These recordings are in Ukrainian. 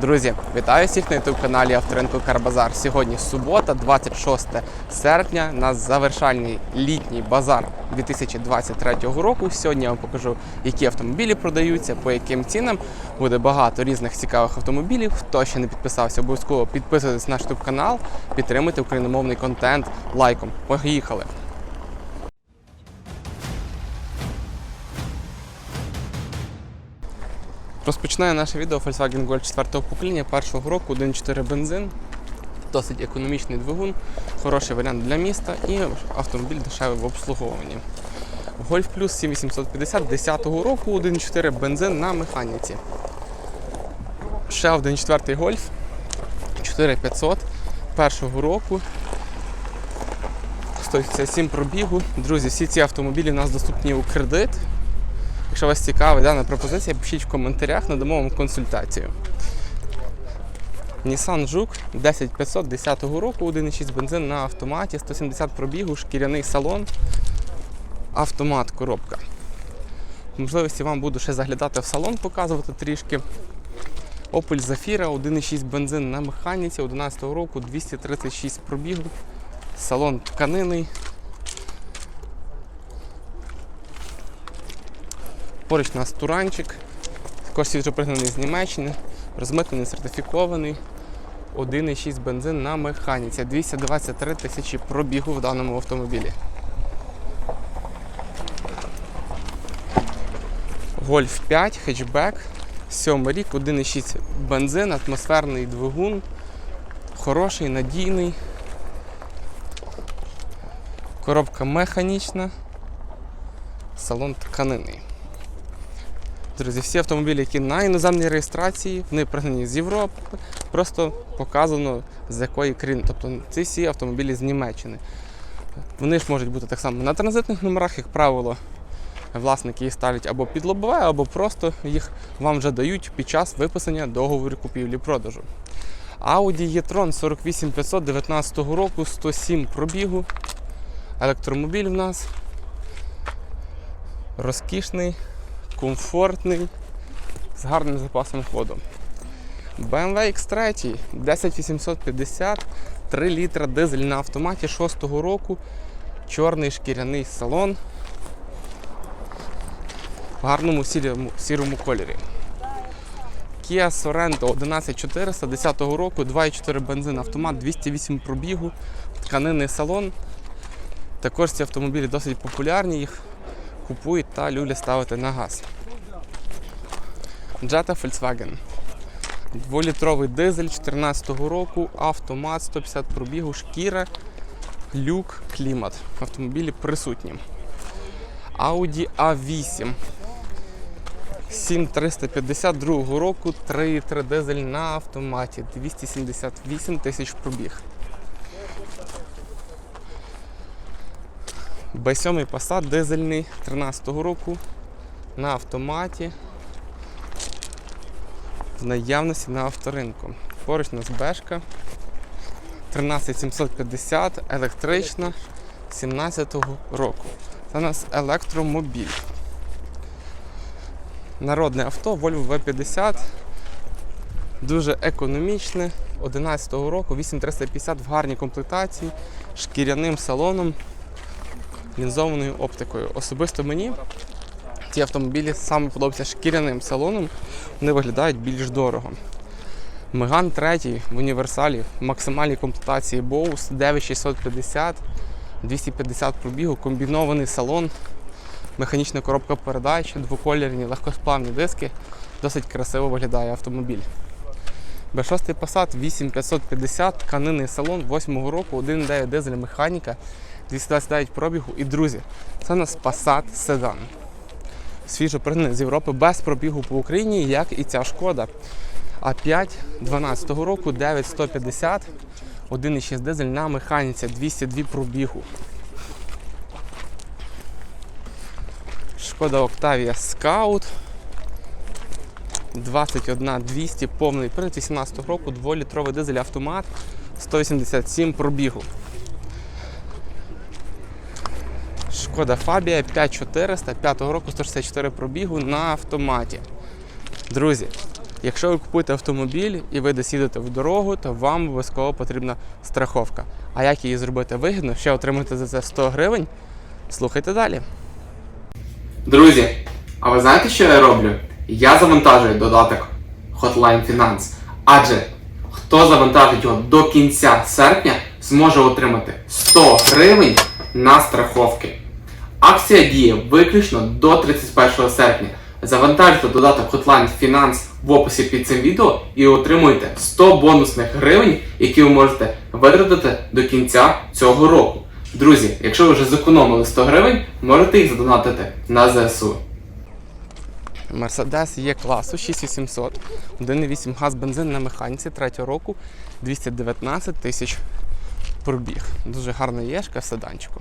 Друзі, вітаю всіх на youtube каналі Авторинку Карбазар. Сьогодні субота, 26 серпня. У нас завершальний літній базар 2023 року. Сьогодні я вам покажу, які автомобілі продаються, по яким цінам. Буде багато різних цікавих автомобілів. Хто ще не підписався, обов'язково підписуйтесь на наш канал, підтримуйте україномовний контент лайком. Поїхали! Розпочинаю наше відео Volkswagen Golf 4 покоління першого року 1.4 бензин. Досить економічний двигун, хороший варіант для міста і автомобіль дешевий в обслуговуванні. Golf Plus 7850 10 року 1.4 бензин на механіці. Ще 1.4 Golf 4500 першого року. 157 пробігу. Друзі, всі ці автомобілі у нас доступні у кредит. Якщо вас цікавить дана пропозиція, пишіть в коментарях, надамо вам консультацію. Nissan Juke 10500 10 року, 1,6 бензин на автоматі, 170 пробігу, шкіряний салон, автомат, коробка. Можливості вам буду ще заглядати в салон, показувати трішки. Opel Zafira 1,6 бензин на механіці 11 року, 236 пробігу, салон тканинний. Поруч у нас туранчик, також свіжопригнаний з Німеччини, розмитнений, сертифікований. 1,6 бензин на механіці. 223 тисячі пробігу в даному автомобілі. Golf 5, хетчбек, 7 рік, 1,6 бензин, атмосферний двигун, хороший, надійний. Коробка механічна, салон тканинний. Друзі, всі автомобілі, які на іноземній реєстрації, вони пригнані з Європи, просто показано з якої країни. Тобто ці всі автомобілі з Німеччини. Вони ж можуть бути так само на транзитних номерах, як правило, власники їх ставлять або під лобове, або просто їх вам вже дають під час виписання договору купівлі-продажу. Audi e-tron 48500 19 року, 107 пробігу. Електромобіль в нас розкішний комфортний, з гарним запасом ходу. BMW X3 10850, 3 літра дизель на автоматі 6-го року, чорний шкіряний салон в гарному сірому, сірому кольорі. Kia Sorento 11400 10 року, 2,4 бензин автомат, 208 пробігу, тканинний салон. Також ці автомобілі досить популярні, їх купують та люблять ставити на газ. Jetta Volkswagen. Дволітровий дизель 2014 року, автомат 150 пробігу, шкіра, люк, клімат. Автомобілі присутні. Audi A8 7352 року, 3,3 дизель на автоматі, 278 тисяч пробіг. B7 Passat дизельний 13 року на автоматі в наявності на авторинку. Поруч у нас бешка 13750 електрична 17 року. Це у нас електромобіль. Народне авто Volvo V50. Дуже економічне. 11 року, 8350 в гарній комплектації, шкіряним салоном лінзованою оптикою. Особисто мені ці автомобілі саме подобаються шкіряним салоном, вони виглядають більш дорого. Меган 3 в універсалі в максимальній комплектації Bose 9650, 250 пробігу, комбінований салон, механічна коробка передач, двоколірні легкосплавні диски. Досить красиво виглядає автомобіль. B6 Passat 8550, тканинний салон 8-го року, 1.9 дизель механіка, 229 пробігу. І друзі, це у нас Passat Sedan. Свіжо пригнаний з Європи без пробігу по Україні, як і ця шкода. А5 12 року 9150, 1,6 дизель на механіці, 202 пробігу. Шкода Octavia Scout 21 200, повний привід 18 року, 2-літровий дизель автомат, 187 пробігу. Шкода Фабія 5400, 5 року 164 пробігу на автоматі. Друзі, Якщо ви купуєте автомобіль і ви десь їдете в дорогу, то вам обов'язково потрібна страховка. А як її зробити вигідно, ще отримати за це 100 гривень, слухайте далі. Друзі, а ви знаєте, що я роблю? Я завантажую додаток Hotline Finance. Адже хто завантажить його до кінця серпня, зможе отримати 100 гривень на страховки. Акція діє виключно до 31 серпня. Завантажте додаток Hotline Finance в описі під цим відео і отримуйте 100 бонусних гривень, які ви можете витратити до кінця цього року. Друзі, якщо ви вже зекономили 100 гривень, можете їх задонатити на ЗСУ. Мерседес є класу 6800, 1,8 газ бензин на механіці 3 року, 219 тисяч пробіг. Дуже гарна єшка в седанчику.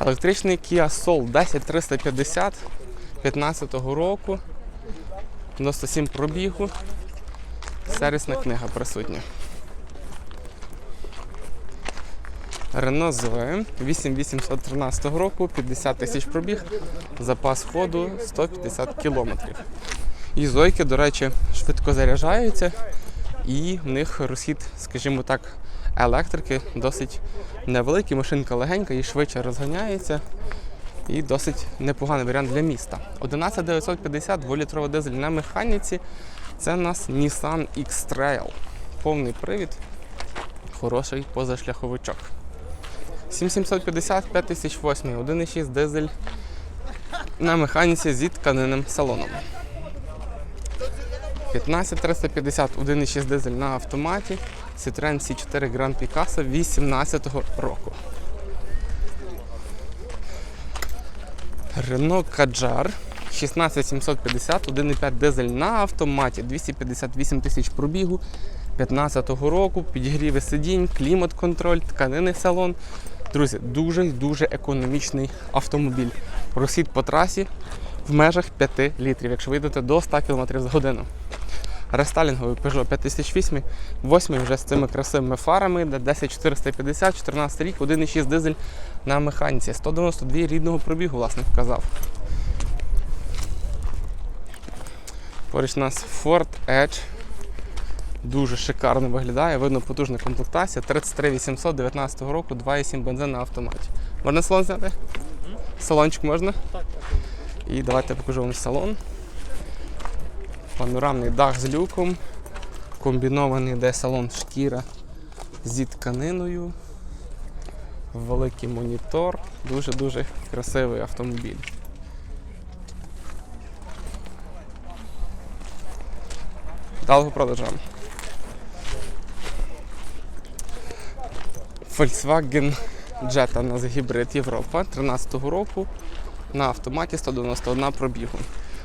Електричний Kia Soul 10350 15 року, 97 пробігу, сервісна книга присутня. Renault Zoe 8813 року, 50 тисяч пробіг, запас ходу 150 кілометрів. І зойки, до речі, швидко заряджаються, і в них розхід, скажімо так, електрики досить невеликий, машинка легенька і швидше розганяється. І досить непоганий варіант для міста. 11950 2-літрова дизель на механіці. Це у нас Nissan X-Trail. Повний привід, хороший позашляховичок. 7750 5008, 1,6 дизель на механіці зі тканинним салоном. 15350 1,6 дизель на автоматі. Citroen C4 Grand Picasso 18 року. Renault Kadjar 16750, 1,5 дизель на автоматі, 258 тисяч пробігу 15-го року, підігріви сидінь, клімат-контроль, тканинний салон. Друзі, дуже-дуже економічний автомобіль. Розхід по трасі в межах 5 літрів, якщо ви йдете до 100 км за годину. Рестайлінговий Peugeot 5008, 8 вже з цими красивими фарами, де 10450, 14 рік, 1,6 дизель на механіці. 192 рідного пробігу, власне, вказав. Поруч у нас Ford Edge. Дуже шикарно виглядає, видно потужна комплектація. 33819 року, 2,7 бензин на автоматі. Можна салон зняти? Салончик можна? Так. І давайте покажу вам салон. Панорамний дах з люком, комбінований де салон шкіра зі тканиною, великий монітор, дуже-дуже красивий автомобіль. Далого продажам. Volkswagen Jetta у гібрид Європа 13-го року на автоматі 191 пробігу.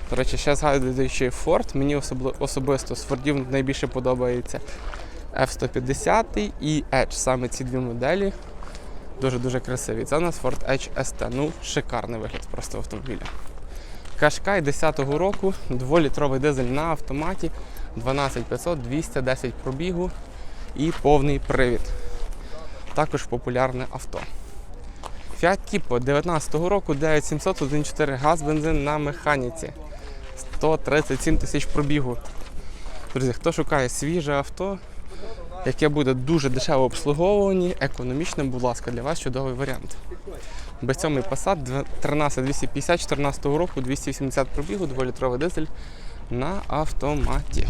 До речі, ще згадуючи Ford, мені особисто з Фордів найбільше подобається F-150 і Edge. Саме ці дві моделі дуже-дуже красиві. Це у нас Ford Edge ST. Ну, шикарний вигляд просто автомобіля. Кашкай 10-го року, 2-літровий дизель на автоматі, 12500, 210 пробігу і повний привід. Також популярне авто. Fiat Tipo 19-го року 9700 1.4 газ бензин на механіці. 137 тисяч пробігу. Друзі, хто шукає свіже авто, яке буде дуже дешево обслуговувані, економічним, будь ласка, для вас чудовий варіант. Без цьому Passat 13250 14 року 280 пробігу, 2-літровий дизель на автоматі.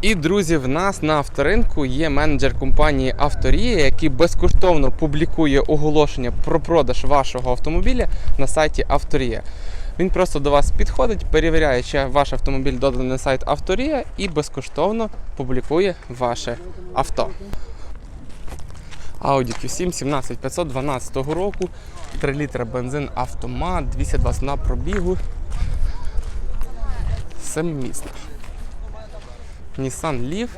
І друзі, в нас на авторинку є менеджер компанії Авторія, який безкоштовно публікує оголошення про продаж вашого автомобіля на сайті Авторія. Він просто до вас підходить, перевіряє, чи ваш автомобіль доданий на сайт Авторія і безкоштовно публікує ваше авто. Audi Q7 17512 року, 3 літра бензин автомат, 221 пробігу. Семимісна. Nissan Leaf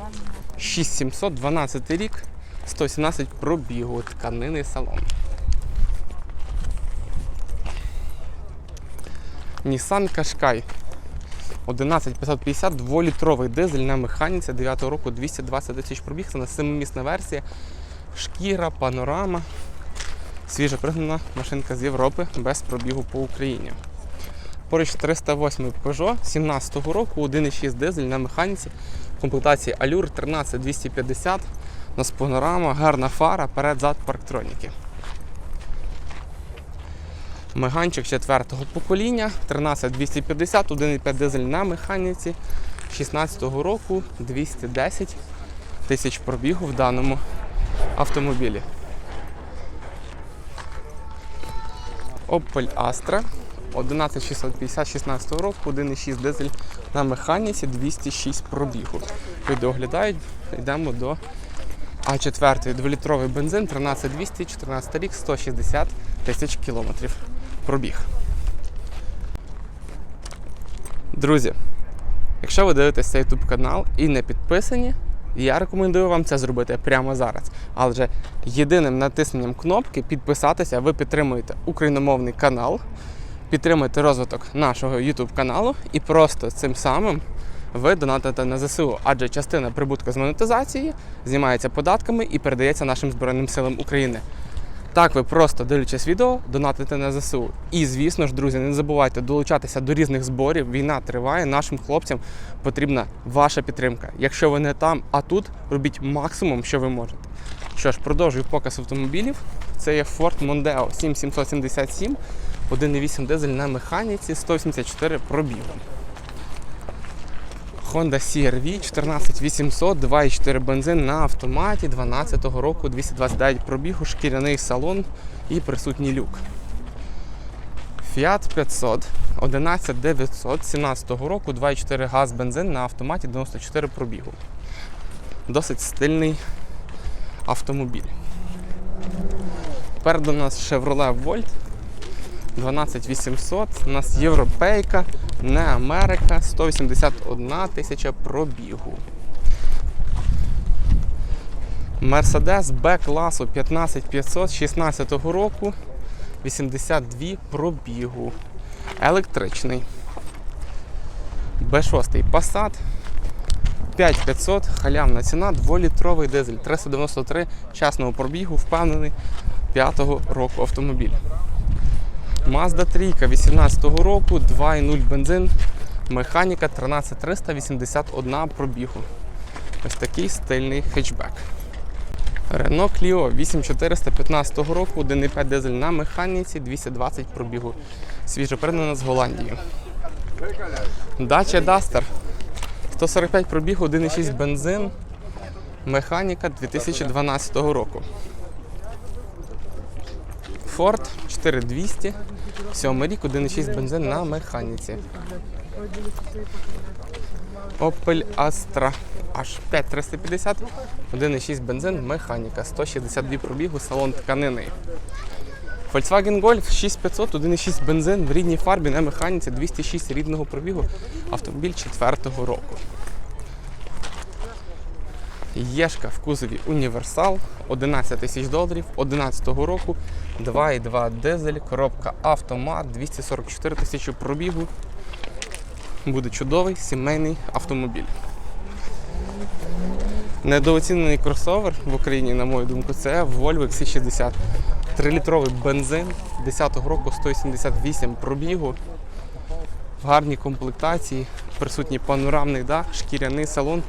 6712 рік, 117 пробігу, тканинний салон. Nissan Qashqai 11550 2-літровий дизель на механіці 9 року 220 тисяч пробіг. Це на 7-місна версія. Шкіра, панорама. Свіжо пригнана машинка з Європи без пробігу по Україні. Поруч 308 Peugeot 17-го року, 1,6 дизель на механіці, комплектації Allure 13250. У нас панорама, гарна фара, перед-зад парктроніки. Меганчик четвертого покоління, 13250, 1,5 дизель на механіці, 16-го року, 210 тисяч пробігу в даному автомобілі. Opel Astra 11650 16 року, 1,6 дизель на механіці, 206 пробігу. Люди оглядають, йдемо до А4 2-літровий бензин, 13200, 14 рік, 160 тисяч кілометрів пробіг. Друзі, якщо ви дивитесь цей YouTube канал і не підписані, я рекомендую вам це зробити прямо зараз. Адже єдиним натисненням кнопки підписатися ви підтримуєте україномовний канал, підтримуєте розвиток нашого YouTube каналу і просто цим самим ви донатите на ЗСУ, адже частина прибутку з монетизації знімається податками і передається нашим Збройним силам України. Так, ви просто дивлячись відео, донатите на ЗСУ. І звісно ж, друзі, не забувайте долучатися до різних зборів. Війна триває. Нашим хлопцям потрібна ваша підтримка. Якщо ви не там, а тут робіть максимум, що ви можете. Що ж, продовжую показ автомобілів. Це є Ford Mondeo 7777, 1,8 дизель на механіці, 184 пробігу. Honda CR-V 14800, 2,4 бензин на автоматі 12-го року, 229 пробігу, шкіряний салон і присутній люк. Fiat 500 11900 17 року, 2,4 газ бензин на автоматі 94 пробігу. Досить стильний автомобіль. Попереду у нас Chevrolet Volt 12800, у нас європейка, не Америка, 181 тисяча пробігу. Мерседес Б класу 15500 16 року, 82 пробігу. Електричний. Б6 Passat 5500, халявна ціна, 2-літровий дизель, 393 часного пробігу, впевнений 5-го року автомобіль. Mazda 3 18 року, 2,0 бензин, механіка 13381 пробігу. Ось такий стильний хетчбек. Renault Clio 8415 року, 1,5 дизель на механіці, 220 пробігу. Свіже з Голландії. Dacia Duster 145 пробігу, 1,6 бензин, механіка 2012 року. Ford 4200, 7 рік, 1,6 бензин на механіці. Opel Astra H5350, 1,6 бензин, механіка, 162 пробігу, салон тканини. Volkswagen Golf 6500, 1,6 бензин в рідній фарбі на механіці, 206 рідного пробігу, автомобіль 4-го року. Єшка в кузові Універсал 11 тисяч доларів 11 року, 2,2 дизель, коробка автомат, 244 тисячі пробігу. Буде чудовий сімейний автомобіль. Недооцінений кросовер в Україні, на мою думку, це Volvo XC60. 3-літровий бензин 10-го року 178 пробігу. В гарній комплектації, присутній панорамний дах, шкіряний салон.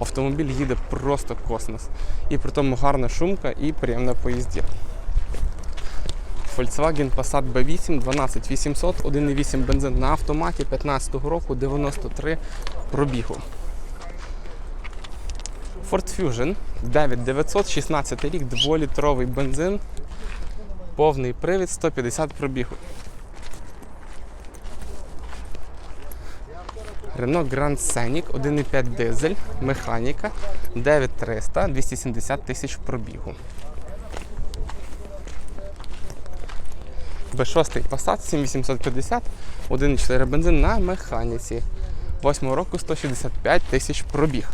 Автомобіль їде просто космос. І при тому гарна шумка і приємна поїзді. Volkswagen Passat B8 12800, 1,8 бензин на автоматі 15-го року, 93 пробігу. Ford Fusion 9900, 16 рік, 2-літровий бензин, повний привід, 150 пробігу. Renault Grand Scenic 1,5 дизель, механіка 9300, 270 тисяч пробігу. B6 Passat 7850, 1,4 бензин на механіці. 8 року 165 тисяч пробіг.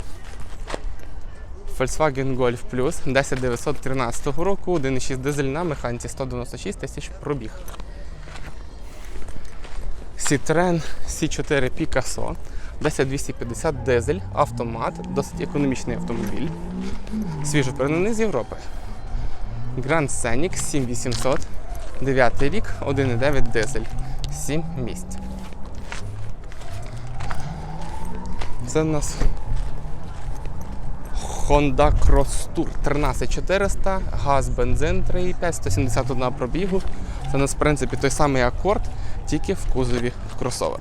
Volkswagen Golf Plus 10913 року, 1,6 дизель на механіці 196 тисяч пробіг. Citroen C4 Picasso 10250 дизель, автомат, досить економічний автомобіль. Свіжо переданий з Європи. Grand Scenic 7800, 9 рік, 1,9 дизель, 7 місць. Це в нас Honda Cross Tour 13400, газ, бензин 3,5, 171 пробігу. Це у нас, в принципі, той самий акорд, тільки в кузові кросовер.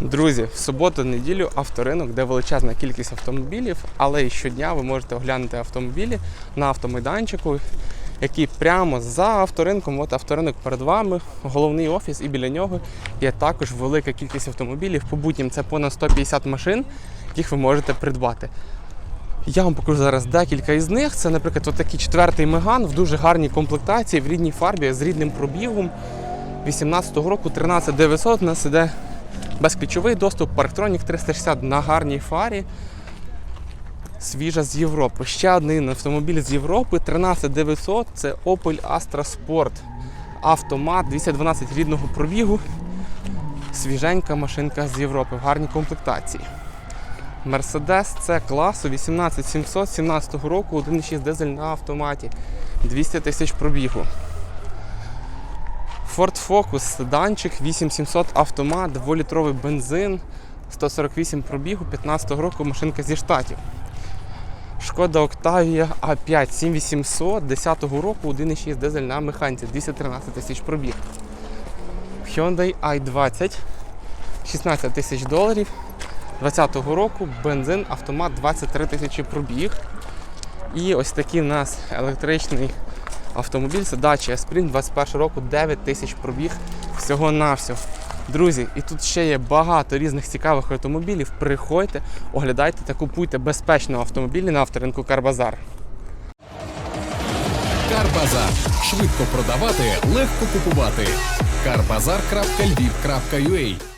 Друзі, в суботу-неділю авторинок, де величезна кількість автомобілів, але і щодня ви можете оглянути автомобілі на автомайданчику, який прямо за авторинком, от авторинок перед вами, головний офіс, і біля нього є також велика кількість автомобілів. По буднім це понад 150 машин, яких ви можете придбати. Я вам покажу зараз декілька із них. Це, наприклад, отакий четвертий меган в дуже гарній комплектації, в рідній фарбі з рідним пробігом. 18-го року 13900 у нас іде безключовий доступ, парктронік 360 на гарній фарі. Свіжа з Європи. Ще один автомобіль з Європи 13900 це Opel Astra Sport. Автомат 212 рідного пробігу. Свіженька машинка з Європи в гарній комплектації. Мерседес це класу 18700 17 року, 1,6 дизель на автоматі, 200 тисяч пробігу. Ford Focus седанчик 8700 автомат, 2-літровий бензин, 148 пробігу, 15 року машинка зі штатів. Шкода Octavia A5 7800 10-го року, 1,6 дизель на механіці, 213 тисяч пробіг. Hyundai i20 16 тисяч доларів. 20-го року бензин, автомат 23 тисячі пробіг. І ось такий в нас електричний автомобіль, це Dacia Sprint 21 року, 9 тисяч пробіг всього-навсього. Друзі, і тут ще є багато різних цікавих автомобілів. Приходьте, оглядайте та купуйте безпечно автомобілі на авторинку Карбазар. Карбазар. Швидко продавати, легко купувати. Карбазар.львів.ua